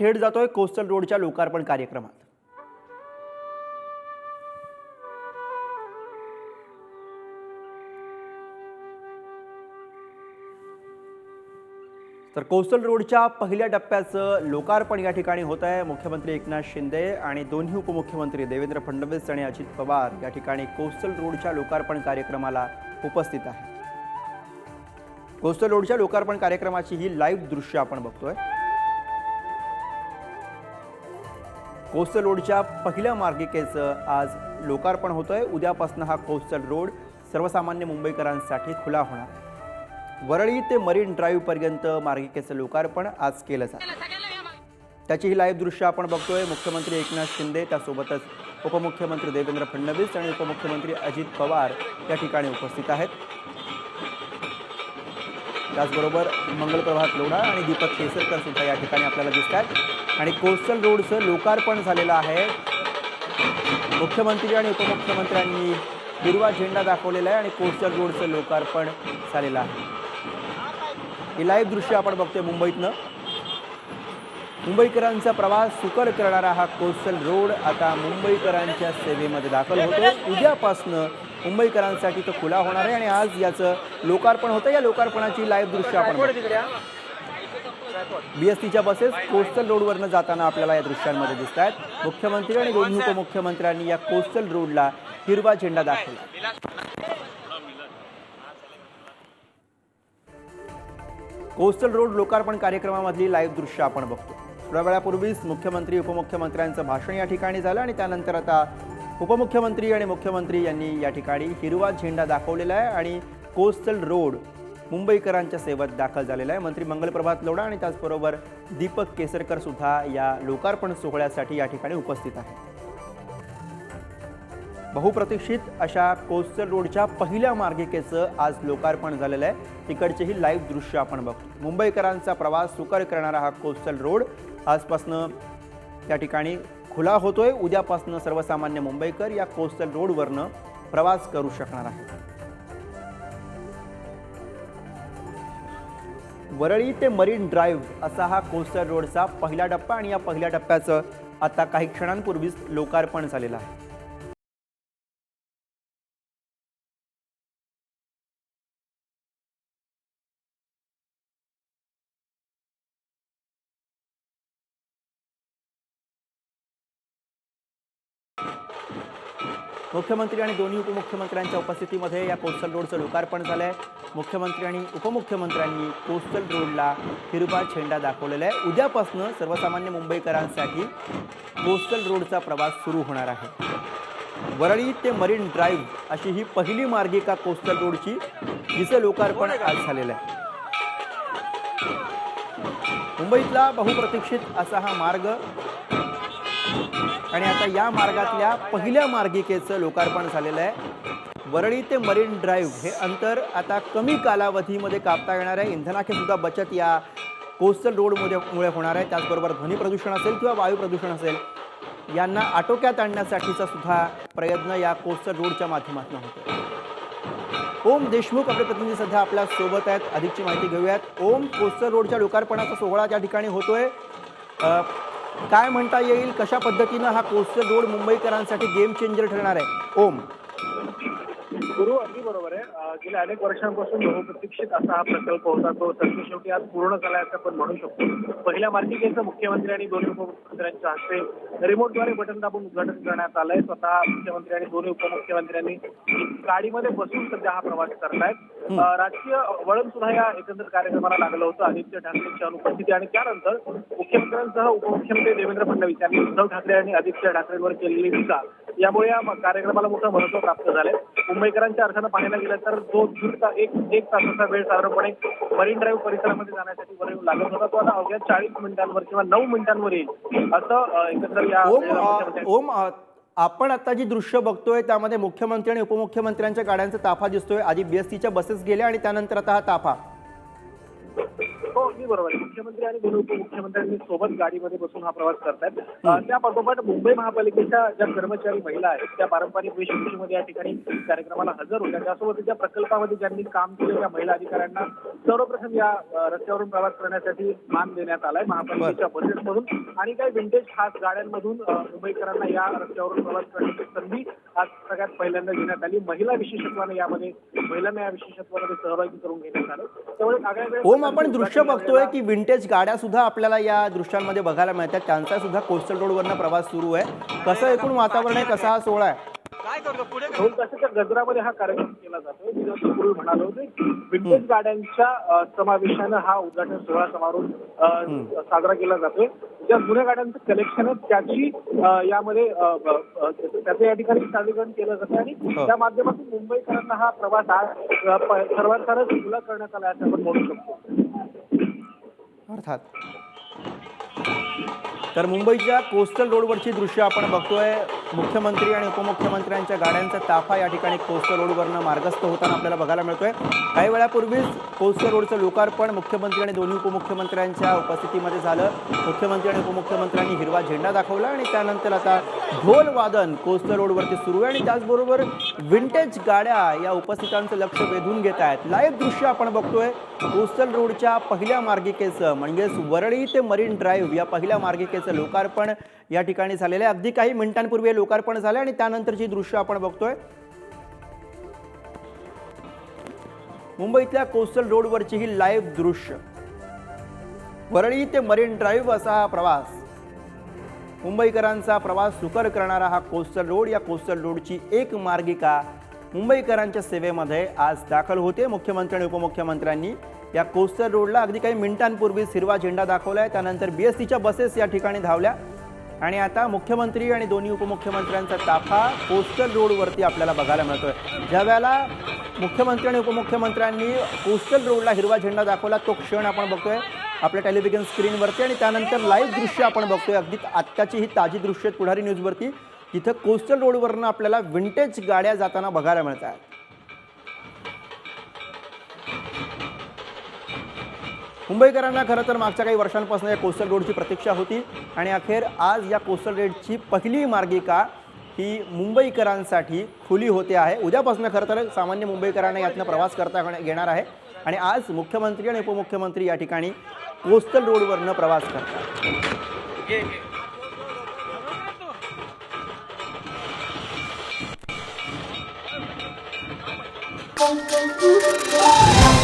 थेट जातोय कोस्टल रोडच्या लोकार्पण कार्यक्रमात. तर कोस्टल रोडच्या पहिल्या टप्प्याचं लोकार्पण या ठिकाणी होत आहे. मुख्यमंत्री एकनाथ शिंदे आणि दोन्ही उपमुख्यमंत्री देवेंद्र फडणवीस आणि अजित पवार या ठिकाणी कोस्टल रोडच्या लोकार्पण कार्यक्रमाला उपस्थित आहे कोस्टल रोडच्या लोकार्पण कार्यक्रमाची ही लाईव्ह दृश्य आपण बघतोय. कोस्टल रोडच्या पहिल्या मार्गिकेचं आज लोकार्पण होतंय. उद्यापासून हा कोस्टल रोड सर्वसामान्य मुंबईकरांसाठी खुला होणार. वरळी ते मरीन ड्राईव्हपर्यंत मार्गिकेचं लोकार्पण आज केलं जातं. त्याची ही लाईव्ह दृश्य आपण बघतोय. मुख्यमंत्री एकनाथ शिंदे त्यासोबतच उपमुख्यमंत्री देवेंद्र फडणवीस आणि उपमुख्यमंत्री अजित पवार या ठिकाणी उपस्थित आहेत. त्याचबरोबर मंगलप्रभात लोणा आणि दीपक केसरकर सुद्धा या ठिकाणी आपल्याला दिसत आहेत आणि कोस्टल रोडचं लोकार्पण झालेलं आहे. मुख्यमंत्री आणि उपमुख्यमंत्र्यांनी हिरवा झेंडा दाखवलेला आहे आणि कोस्टल रोडचं लोकार्पण झालेलं आहे. हे लाईव्ह दृश्य आपण बघतोय मुंबईतनं. मुंबईकरांचा प्रवास सुकर करणारा हा कोस्टल रोड आता मुंबईकरांच्या सेवेमध्ये दाखल होतो उद्यापासनं मुंबईकरांसाठी तो खुला होणार आहे आणि आज याचं लोकार्पण होतं. या लोकार्पणाची लाईव्ह दृश्य आपण बघतोय. बीएसटीच्या बसेस कोस्टल रोडवरनं जाताना आपल्याला या दृश्यांमध्ये दिसत आहेत मुख्यमंत्री आणि दोन्ही उपमुख्यमंत्र्यांनी या कोस्टल रोडला हिरवा झेंडा दाखवला. कोस्टल रोड लोकार्पण कार्यक्रमामधली लाईव्ह दृश्य आपण बघतो. थोड्या वेळापूर्वीच मुख्यमंत्री उपमुख्यमंत्र्यांचं भाषण या ठिकाणी झालं आणि त्यानंतर आता उपमुख्यमंत्री आणि मुख्यमंत्री यांनी या ठिकाणी हिरवा झेंडा दाखवलेला आहे आणि कोस्टल रोड मुंबईकरांच्या सेवेत दाखल झालेला आहे. मंत्री मंगलप्रभात लोढा आणि त्याचबरोबर दीपक केसरकर सुद्धा या लोकार्पण सोहळ्यासाठी या ठिकाणी उपस्थित आहेत. बहुप्रतीक्षित अशा कोस्टल रोडच्या पहिल्या मार्गिकेचं आज लोकार्पण झालेलं आहे. तिकडचेही लाईव्ह दृश्य आपण बघतो. मुंबईकरांचा प्रवास सुकर करणारा हा कोस्टल रोड आजपासनं त्या ठिकाणी खुला होतोय. उद्यापासनं सर्वसामान्य मुंबईकर या कोस्टल रोडवरनं प्रवास करू शकणार आहे वरळी ते मरीन ड्राईव्ह असा हा कोस्टल रोडचा पहिला टप्पा आणि या पहिल्या टप्प्याचं आता काही क्षणांपूर्वीच लोकार्पण झालेलं आहे. मुख्यमंत्री आणि दोन्ही उपमुख्यमंत्र्यांच्या उपस्थितीमध्ये या कोस्टल रोडचं लोकार्पण झालं आहे मुख्यमंत्री आणि उपमुख्यमंत्र्यांनी कोस्टल रोडला हिरवा झेंडा दाखवलेला आहे. उद्यापासून सर्वसामान्य मुंबईकरांसाठी कोस्टल रोडचा प्रवास सुरू होणार आहे. वरळी ते मरीन ड्राईव्ह अशी ही पहिली मार्गिका कोस्टल रोडची जिचं लोकार्पण आज झालेलं आहे. मुंबईतला बहुप्रतीक्षित असा हा मार्ग आणि आता या मार्गातल्या पहिल्या मार्गिकेचं लोकार्पण झालेलं आहे. वरळी ते मरीन ड्राईव्ह हे अंतर आता कमी कालावधीमध्ये कापता येणार आहे. इंधनाची सुद्धा बचत या कोस्टल रोडमध्ये मुळे होणार आहे. त्याचबरोबर ध्वनी प्रदूषण असेल किंवा वायू प्रदूषण असेल यांना आटोक्यात आणण्यासाठीचा सुद्धा प्रयत्न या कोस्टल रोडच्या माध्यमातून होतो ओम देशमुख आपले प्रतिनिधी सध्या आपल्यासोबत आहेत. अधिकची माहिती घेऊयात. ओम कोस्टल रोडच्या लोकार्पणाचा सोहळा त्या ठिकाणी होतोय. काय म्हणता येईल? कशा पद्धतीनं हा कोस्टल रोड मुंबईकरांसाठी गेम चेंजर ठरणार आहे? ओम. गुरु अगदी बरोबर आहे. गेल्या अनेक वर्षांपासून बहुप्रतीक्षित असा हा प्रकल्प होता. तो शेवटी आज पूर्ण झाला असं आपण म्हणू शकतो. पहिल्या मार्गिकेचं मुख्यमंत्री आणि दोन्ही उपमुख्यमंत्र्यांच्या हस्ते रिमोटद्वारे बटन दाबून उद्घाटन करण्यात आलंय स्वतः मुख्यमंत्री आणि दोन्ही उपमुख्यमंत्र्यांनी गाडीमध्ये बसून सध्या हा प्रवास करतायत. राजकीय वळण सुद्धा या एकंदर कार्यक्रमाला लागलं होतं. आदित्य ठाकरेंची अनुपस्थिती आणि त्यानंतर मुख्यमंत्र्यांसह उपमुख्यमुख्यमंत्री देवेंद्र फडणवीस यांनी उद्धव ठाकरे आणि आदित्य ठाकरेंवर केलेली टीका यामुळे या कार्यक्रमाला मोठं महत्त्व प्राप्त झालंय. मुंबईकरांच्या अर्थानं पाहायला गेलं तर जो दीड एक एक तासाचा वेळ साधारणपणे मरीन ड्राईव्ह परिसरामध्ये जाण्यासाठी वर येऊन लागत होता तो आता अवघ्या चाळीस मिनिटांवर किंवा नऊ मिनिटांवर येईल असं अं, एकंदर या ओम आपण आता जी दृश्य बघतोय त्यामध्ये मुख्यमंत्री आणि उपमुख्यमंत्र्यांच्या गाड्यांचा ताफा दिसतोय. आधी बीएसटीच्या बसेस गेल्या आणि त्यानंतर आता हा ताफा. हो अगदी बरोबर. आहे मुख्यमंत्री आणि उपमुख्यमंत्र्यांनी सोबत गाडीमध्ये बसून हा प्रवास करतायत. अ, त्या पाठोपाठ मुंबई महापालिकेच्या ज्या कर्मचारी महिला आहेत त्या पारंपरिक वेशभूषेमध्ये या ठिकाणी कार्यक्रमाला हजर होत्या. त्यासोबत ज्या प्रकल्पामध्ये ज्यांनी काम केलं त्या महिला अधिकाऱ्यांना सर्वप्रथम या रस्त्यावरून प्रवास करण्यासाठी मान देण्यात आलाय महापालिकेच्या बसेसमधून आणि काही विंटेज खास गाड्यांमधून मुंबईकरांना या रस्त्यावरून प्रवास करण्याची संधी आज सगळ्यात पहिल्यांदा देण्यात आली. महिला विशेषत्वाने यामध्ये महिलांना या विशेषत्वामध्ये सहभागी करून घेण्यात आलं. त्यामुळे आगळ्या ओम आपण दृश्य बघतोय की विंटेज गाड्या सुद्धा आपल्याला या दृश्यांमध्ये बघायला मिळतात. त्यांचा सुद्धा कोस्टल रोडवरनं प्रवास सुरू आहे. कसं एकूण वातावरण आहे? कसा हा सोहळा आहे? गजरामध्ये हा कार्यक्रम केला जातोय. मी जसं पूर्वी म्हणालो होते विंटेज गाड्यांच्या समावेशानं हा उद्घाटन सोहळा समारोह साजरा केला जातोय. ज्या जुन्या गाड्यांचं कलेक्शन आहे त्याची यामध्ये त्याचं या ठिकाणी सादरीकरण केलं जातं आणि हो. त्या माध्यमातून मुंबईकरांना हा प्रवास प- सर्वांसारच खुला करण्यात आला असं आपण म्हणू शकतो. अर्थात. तर मुंबईच्या कोस्टल रोडवरची दृश्य आपण बघतोय. मुख्यमंत्री आणि उपमुख्यमंत्र्यांच्या गाड्यांचा ताफा या ठिकाणी कोस्टल रोडवरनं मार्गस्थ होताना आपल्याला बघायला मिळतोय. काही वेळापूर्वीच कोस्टल रोडचं लोकार्पण मुख्यमंत्री आणि दोन्ही उपमुख्यमंत्र्यांच्या उपस्थितीमध्ये झालं. मुख्यमंत्री आणि उपमुख्यमंत्र्यांनी हिरवा झेंडा दाखवला आणि त्यानंतर आता ढोल वादन कोस्टल रोडवरती सुरू आहे आणि त्याचबरोबर विंटेज गाड्या या उपस्थितांचं लक्ष वेधून घेत आहेत. लाईव्ह दृश्य आपण बघतोय. कोस्टल रोडच्या पहिल्या मार्गिकेचं म्हणजेच वरळी ते मरीन ड्राईव्ह या पहिल्या मार्गिकेचं लोकार्पण या ठिकाणी झालेलं आहे. अगदी काही मिनिटांपूर्वी हे लोकार्पण झालं आणि त्यानंतरची दृश्य आपण बघतोय. मुंबईतल्या कोस्टल रोडवरची ही लाईव्ह दृश्य. वरळी ते मरीन ड्राईव्ह असा हा प्रवास. मुंबईकरांचा प्रवास सुकर करणारा हा कोस्टल रोड या कोस्टल रोडची एक मार्गिका मुंबईकरांच्या सेवेमध्ये आज दाखल होते. मुख्यमंत्री आणि उपमुख्यमंत्र्यांनी या कोस्टल रोडला अगदी काही मिनिटांपूर्वीच हिरवा झेंडा दाखवला आहे त्यानंतर बी एस टीच्या बसेस या ठिकाणी धावल्या. आणि आता मुख्यमंत्री आणि दोन्ही उपमुख्यमंत्र्यांचा ताफा कोस्टल रोडवरती आपल्याला बघायला मिळतोय. ज्या वेळेला मुख्यमंत्री आणि उपमुख्यमंत्र्यांनी कोस्टल रोडला हिरवा झेंडा दाखवला तो क्षण आपण बघतोय. आपल्या टेलिव्हिजन स्क्रीनवरती आणि त्यानंतर लाईव्ह दृश्य आपण बघतोय. अगदी आत्ताची ही ताजी दृश्य आहेत पुढारी न्यूजवरती तिथं कोस्टल रोडवरनं आपल्याला विंटेज गाड्या जाताना बघायला मिळत आहेत. मुंबईकरांना खरं तर मागच्या काही वर्षांपासून या कोस्टल रोडची प्रतीक्षा होती. आणि अखेर आज या कोस्टल रोडची पहिली मार्गिका ही मुंबईकरांसाठी खुली होते आहे. उद्यापासून खरं तर सामान्य मुंबईकरांना यातनं प्रवास करता घेणार येणार आहे. आणि आज मुख्यमंत्री आणि उपमुख्यमंत्री या ठिकाणी कोस्टल रोडवरनं प्रवास करतात Thank you.